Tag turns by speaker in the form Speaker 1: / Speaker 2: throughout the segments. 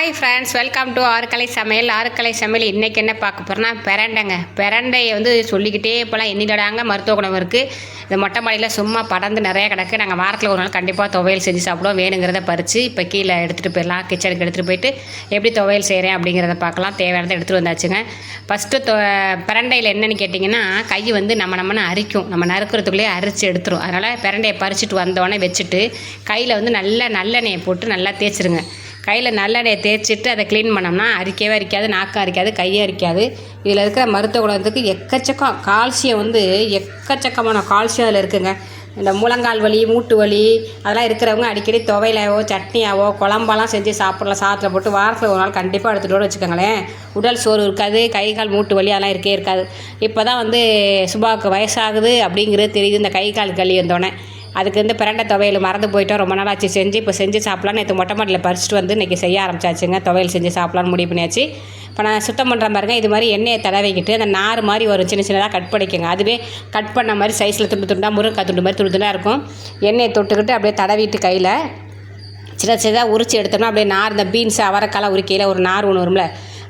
Speaker 1: Hi friends welcome to ஆறுக்கலை சமையல். ஆறுக்கலை சமையல் இன்றைக்கி என்ன பார்க்க போகிறோன்னா பிரண்டைங்க. பிரண்டையை வந்து சொல்லிக்கிட்டே இப்போலாம் எண்ணிடாங்க மருத்துவ குணம் இருக்குது இந்த மொட்டை மாடியில் சும்மா படர்ந்து நிறைய கிடக்கு. நாங்கள் வாரத்தில் ஒரு நாள் கண்டிப்பாக துவையல் செஞ்சு சாப்பிடுவோம். வேணுங்கிறத பறித்து இப்போ கீழே எடுத்துகிட்டு போயிடலாம். கிச்சனுக்கு எடுத்துகிட்டு போயிட்டு எப்படி துவையல் செய்கிறேன் அப்படிங்கிறத பார்க்கலாம். தேவையானதை எடுத்துகிட்டு வந்தாச்சுங்க. ஃபஸ்ட்டு தொ பிரண்டையில் என்னென்னு கேட்டிங்கன்னா கை வந்து நம்ம நம்மன்னு அரிக்கும். நம்ம நறுக்கிறதுக்குள்ளேயே அரித்து எடுத்துரும். அதனால் பிரண்டையை பறிச்சுட்டு வந்தோடனே வச்சுட்டு கையில் வந்து நல்ல நல்லெண்ணெயை போட்டு நல்லா தேய்ச்சிருங்க. கையில் நல்லெண்ணெயை தேய்ச்சிட்டு அதை க்ளீன் பண்ணோம்னா அரிக்கவே அரிக்காது நாக்கம் அரிக்காது கையே அரிக்காது. இதில் இருக்கிற மருத்துவ குணத்துக்கு எக்கச்சக்கம் கால்சியம் வந்து எக்கச்சக்கமான கால்சியம் அதில் இருக்குங்க. இந்த முழங்கால் வலி மூட்டு வலி அதெல்லாம் இருக்கிறவங்க அடிக்கடி துவையிலாவோ சட்னியாவோ குழம்பெல்லாம் செஞ்சு சாப்பிடலாம் சாதத்தில் போட்டு வாரத்தில் ஒரு நாள் கண்டிப்பாக எடுத்துகிட்டு வச்சுக்கோங்களேன். உடல் சோறு இருக்காது கை கால் மூட்டு வலி அதெல்லாம் இருக்கே இருக்காது. இப்போ தான் வந்து சுபாவுக்கு வயசாகுது அப்படிங்கிறது தெரியுது. இந்த கை கால் களி வந்தோடனே. அதுக்கு வந்து பிரண்டை துவையல் மறந்து போயிட்டோம். ரொம்ப நாள் ஆச்சு செஞ்சு இப்போ செஞ்சு சாப்பிட்லான்னு நேற்று மொட்டை மாட்டில் பறிச்சுட்டு வந்து இன்றைக்கி செய்ய ஆரம்பிச்சாச்சுங்க. துவையல் செஞ்சு சாப்பிட்லான்னு முடிவு பண்ணியாச்சு. இப்போ நான் சுத்தம் பண்ணுற பாருங்க. இது மாதிரி எண்ணெயை தடவிக்கிட்டு அந்த நார் மாதிரி வரும் சின்ன சின்னதாக கட் பண்ணிக்கோங்க. அதுவே கட் பண்ண மாதிரி சைஸில் துண்டு துண்டாக முருங்கக்காய் துண்டு மாதிரி துண்டு துண்டாக இருக்கும். எண்ணெயை தொட்டுக்கிட்டு அப்படியே தடவிட்டு கையில் சின்ன சின்னதாக உரிச்சு எடுத்தோம்னா அப்படியே நார் இந்த பீன்ஸ் அவரைக்காலாம் உரிக்கையில் ஒரு நார் ஒன்று வரும்ல.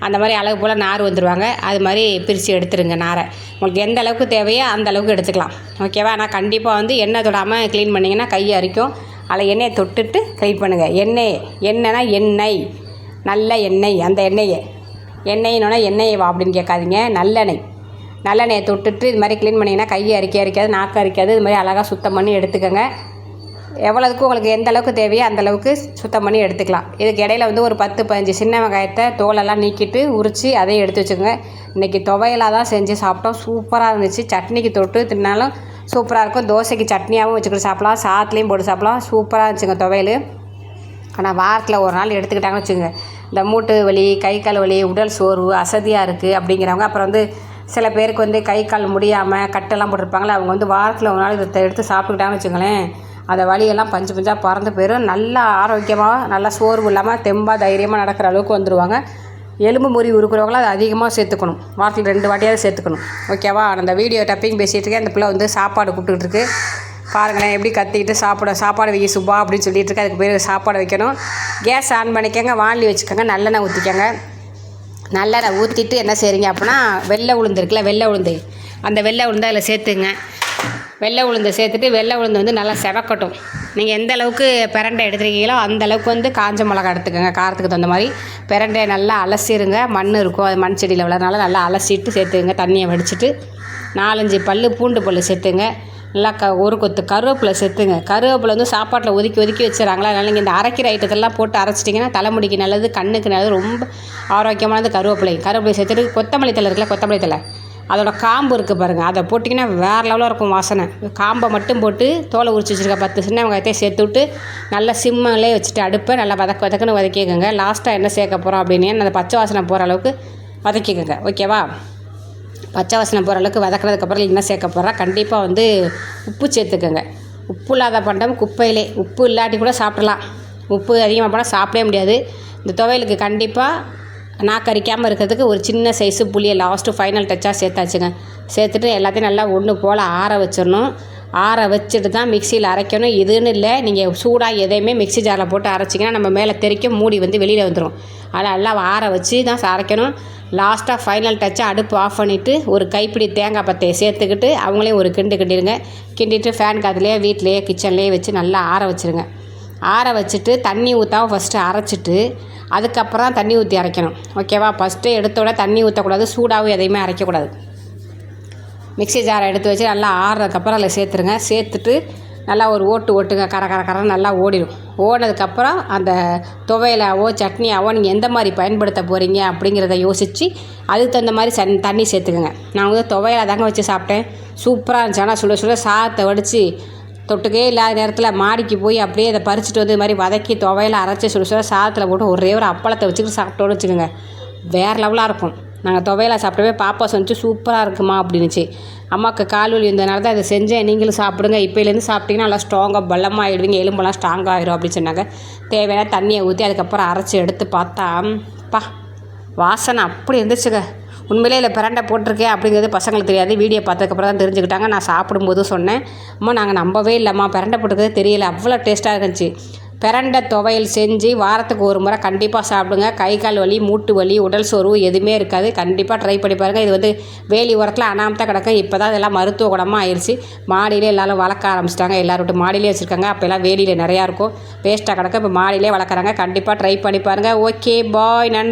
Speaker 1: அந்த மாதிரி அளவு போல் நார் வந்துடுவாங்க அது மாதிரி பிரித்து எடுத்துருங்க நாரை. உங்களுக்கு எந்த அளவுக்கு தேவையோ அந்த அளவுக்கு எடுத்துக்கலாம். ஓகேவா ஆனால் கண்டிப்பாக வந்து எண்ணெய் தொடாமல் க்ளீன் பண்ணிங்கன்னா கையை அரிக்கும். அதில் எண்ணெயை தொட்டுட்டு க்ளீன் பண்ணுங்கள் எண்ணெய் எண்ணெய்னா எண்ணெய். நல்ல எண்ணெய். அந்த எண்ணெயை. எண்ணெய்னோன்னா எண்ணெயை வா அப்படின்னு கேட்காதீங்க. நல்லெண்ணெய். நல்லெண்ணெயை தொட்டுட்டு இது மாதிரி க்ளீன் பண்ணிங்கன்னா கையை அரிக்க அரிக்காது நாக்கு அரிக்காது. இது மாதிரி அழகாக சுத்தம் பண்ணி எடுத்துக்கோங்க. எவ்வளோதுக்கு உங்களுக்கு எந்த அளவுக்கு தேவையோ அந்த அளவுக்கு சுத்தம் பண்ணி எடுத்துக்கலாம். இதுக்கு இடையில வந்து ஒரு பத்து பதினஞ்சு சின்ன வெங்காயத்தை தோலெல்லாம் நீக்கிட்டு உரித்து அதையும் எடுத்து வச்சுக்கோங்க. இன்றைக்கி துவையலாக தான் செஞ்சு சாப்பிட்டோம். சூப்பராக இருந்துச்சு. சட்னிக்கு தொட்டு தின்னாலும் சூப்பராக இருக்கும். தோசைக்கு சட்னியாகவும் வச்சுக்கிட்டு சாப்பிட்லாம். சாத்துலேயும் போட்டு சாப்பிட்லாம். சூப்பராக இருந்துச்சுங்க துவையல். ஆனால் வாரத்தில் ஒரு நாள் எடுத்துக்கிட்டாங்கன்னு வச்சுக்கோங்க. இந்த மூட்டு வலி கை கால் வலி உடல் சோர்வு அசதியாக இருக்குது அப்படிங்கிறவங்க அப்புறம் வந்து சில பேருக்கு வந்து கை கால் முடியாமல் கட்டெல்லாம் போட்டிருப்பாங்களே அவங்க வந்து வாரத்தில் ஒரு நாள் இதை எடுத்து சாப்பிட்டுக்கிட்டாங்கன்னு வச்சுங்களேன் அந்த வலியெல்லாம் பஞ்சு பஞ்சாக பறந்து போயிடும் நல்லா ஆரோக்கியமாக நல்லா சோர்வு இல்லாமல் தெம்பாக தைரியமாக நடக்கிற அளவுக்கு வந்துடுவாங்க எலும்பு முறி உருக்குறவங்களும் அதை அதிகமாக சேர்த்துக்கணும். வாரத்தில் ரெண்டு வாட்டியாவது சேர்த்துக்கணும். ஓகேவா அந்த வீடியோ டப்பிங் பேசிகிட்டு இருக்கேன். அந்த பிள்ளை வந்து சாப்பாடு கூப்பிட்டுக்கிட்டு இருக்கு. பாருங்களேன் எப்படி கத்திக்கிட்டு சாப்பிட சாப்பாடு வைக்க சுபா அப்படின்னு சொல்லிட்டு இருக்கு. அதுக்கு பேர் சாப்பாடு வைக்கணும். கேஸ் ஆன் பண்ணிக்கோங்க வாண்டி வச்சுக்கோங்க நல்லெண்ணெய் ஊற்றிக்கோங்க நல்லெண்ணெய் ஊற்றிட்டு என்ன செய்கிறீங்க அப்படின்னா வெள்ளை உளுந்து இருக்குல்ல வெள்ளை உளுந்து. அந்த வெள்ளை உளுந்து அதில் சேர்த்துங்க. வெள்ளை உளுந்து சேர்த்துட்டு வெள்ளை உளுந்து வந்து நல்லா செவக்கட்டும். நீங்கள் எந்த அளவுக்கு பிரண்டை எடுத்துருக்கீங்களோ அந்த அளவுக்கு வந்து காஞ்ச மிளகா எடுத்துக்கோங்க. காரத்துக்கு தகுந்த மாதிரி பிரண்டையை நல்லா அலசிடுங்க மண் இருக்கும். அது மண் செடியில் வளரனால நல்லா அலசிட்டு சேர்த்துங்க தண்ணியை வடிச்சிட்டு நாலஞ்சு பல் பூண்டு பல் சேர்த்துங்க நல்லா க ஒரு கொத்து கருவேப்பிலை சேர்த்துங்க கருவேப்பிலை வந்து சாப்பாட்டில் ஒதுக்கி ஒதுக்கி வச்சுறாங்களா அதனால் நீங்கள் இந்த அரைக்கிற ஐட்டத்தெல்லாம் போட்டு அரைச்சிட்டிங்கன்னா தலைமுடிக்கு நல்லது கண்ணுக்கு நல்லது ரொம்ப ஆரோக்கியமானது கருவேப்பிலை. கருவேப்பிலை சேர்த்துட்டு கொத்தமல்லி தலை இருக்குல்ல கொத்தமல்லி தலை அதோட காம்பு இருக்குது பாருங்கள் அதை போட்டிங்கன்னா வேறு லெவலில் இருக்கும் வாசனை. காம்பை மட்டும் போட்டு தோலை உரிச்சு வச்சுருக்க பத்து சின்ன வெங்காயத்தையும் சேர்த்து விட்டு நல்லா சிம்மிலே வச்சுட்டு அடுப்பை நல்லா வதக்க வதக்குன்னு வதக்கிக்கோங்க. லாஸ்ட்டாக என்ன சேர்க்க போகிறோம் அப்படின்னு அந்த பச்சை வாசனை போகிற அளவுக்கு வதக்கிக்கோங்க. ஓகேவா பச்சை வாசனை போகிற அளவுக்கு வதக்கினதுக்கப்புறம் என்ன சேர்க்க போகிறா கண்டிப்பாக வந்து உப்பு சேர்த்துக்கோங்க. உப்பு இல்லாத பண்டம் குப்பையிலே. உப்பு இல்லாட்டி கூட சாப்பிடலாம். உப்பு அதிகமாக போனால் சாப்பிடவே முடியாது. இந்த துவையலுக்கு கண்டிப்பாக நாக்கரிக்காமல் இருக்கிறதுக்கு ஒரு சின்ன சைஸு புளியை லாஸ்ட்டு ஃபைனல் டச்சாக சேர்த்தாச்சுங்க. சேர்த்துட்டு எல்லாத்தையும் நல்லா ஒன்று போல் ஆற வச்சிடணும். ஆற வச்சுட்டு தான் மிக்சியில் அரைக்கணும். இதுன்னு இல்லை நீங்கள் சூடாக எதையுமே மிக்ஸி ஜாரில் போட்டு அரைச்சிங்கன்னா நம்ம மேலே தெறிக்க மூடி வந்து வெளியில் வந்துடும் அதில் நல்லா ஆற வச்சு தான் அரைக்கணும். லாஸ்ட்டாக ஃபைனல் டச்சை அடுப்பு ஆஃப் பண்ணிவிட்டு ஒரு கைப்பிடி தேங்காய் பத்தையை சேர்த்துக்கிட்டு அவங்களே ஒரு கிண்டு கிண்டிடுங்க. கிண்டிட்டு ஃபேன் காத்துலேயே வீட்லேயே கிச்சன்லேயே வச்சு நல்லா ஆற வச்சுருங்க. ஆற வச்சுட்டு தண்ணி ஊற்றாம ஃபஸ்ட்டு அரைச்சிட்டு அதுக்கப்புறம் தான் தண்ணி ஊற்றி அரைக்கணும். ஓகேவா ஃபஸ்ட்டு எடுத்தோட தண்ணி ஊற்றக்கூடாது சூடாகவும் எதையுமே அரைக்கக்கூடாது. மிக்ஸி ஜாரை எடுத்து வச்சு நல்லா ஆறுறதுக்கப்புறம் அதில் சேர்த்துருங்க. சேர்த்துட்டு நல்லா ஒரு ஓட்டு ஓட்டுங்க கர கர கர நல்லா ஓடிடும். ஓடினதுக்கப்புறம் அந்த துவையலாவோ சட்னியாவோ நீங்கள் எந்த மாதிரி பயன்படுத்த போகிறீங்க அப்படிங்கிறத யோசித்து அதுக்கு தகுந்த மாதிரி சன் தண்ணி சேர்த்துக்கோங்க. நான் வந்து துவையில தாங்க வச்சு சாப்பிட்டேன். சூப்பராக இருந்துச்சு. ஆனால் சுட சுட சாதத்தை வடித்து தொட்டுக்கே இல்லாத நேரத்தில் மாடிக்கு போய் அப்படியே அதை பறிச்சுட்டு வந்து இது மாதிரி வதக்கி துவையில அரைச்சி சுடு சுட சாதத்தில் போட்டு ஒரே ஒரு அப்பளத்தை வச்சுக்கிட்டு சாப்பிட்டோன்னு வச்சுக்கோங்க. வேறு லெவலாக இருக்கும். நாங்கள் துவையில் சாப்பிட்டவே பாப்பா செஞ்சு சூப்பராக இருக்குமா அப்படின்னுச்சு. அம்மாவுக்கு கால் வலி இருந்தனால தான் அதை செஞ்சேன். நீங்களும் சாப்பிடுங்க. இப்போலேருந்து சாப்பிட்டீங்கன்னா நல்லா ஸ்ட்ராங்காக பலமாக ஆகிடுவீங்க எலும்பெல்லாம் ஸ்ட்ராங்காக ஆயிடும் அப்படின்னு சொன்னாங்க. தேவையான தண்ணியை ஊற்றி அதுக்கப்புறம் அரைச்சி எடுத்து பார்த்தா பா வாசனை அப்படி இருந்துச்சுங்க. உண்மையிலே இல்லை பிரண்டை போட்டிருக்கேன் அப்படிங்கிறது பசங்களுக்கு தெரியாது. வீடியோ பார்த்ததுக்கப்புறம் தான் தெரிஞ்சுக்கிட்டாங்க. நான் சாப்பிடும்போது சொன்னேன். அம்மா நாங்கள் நம்பவே இல்லைம்மா. பிரண்டை போட்டுக்கிறது தெரியல. அவ்வளோ டேஸ்ட்டாக இருந்துச்சு. பிரண்டை துவையல் செஞ்சு வாரத்துக்கு ஒரு முறை கண்டிப்பாக சாப்பிடுங்க. கை கால் வலி மூட்டு வலி உடல் சோர்வு எதுவுமே இருக்காது. கண்டிப்பாக ட்ரை பண்ணி பாருங்கள் இது வந்து வேலி உரத்தில் அனாமத்தான் கிடக்கும். இப்போ தான் இதெல்லாம் மருத்துவ குணமாக ஆயிடுச்சு மாடியிலே எல்லாரும் வளர்க்க ஆரம்பிச்சிட்டாங்க. எல்லாரும் விட்டு மாடியிலே வச்சுருக்காங்க. அப்போல்லாம் வேலியில் நிறையா இருக்கும். வேஸ்ட்டாக கிடக்கும். இப்போ மாடியிலே வளர்க்குறாங்க. கண்டிப்பாக ட்ரை பண்ணி பாருங்கள் ஓகே பாய் நன்றி.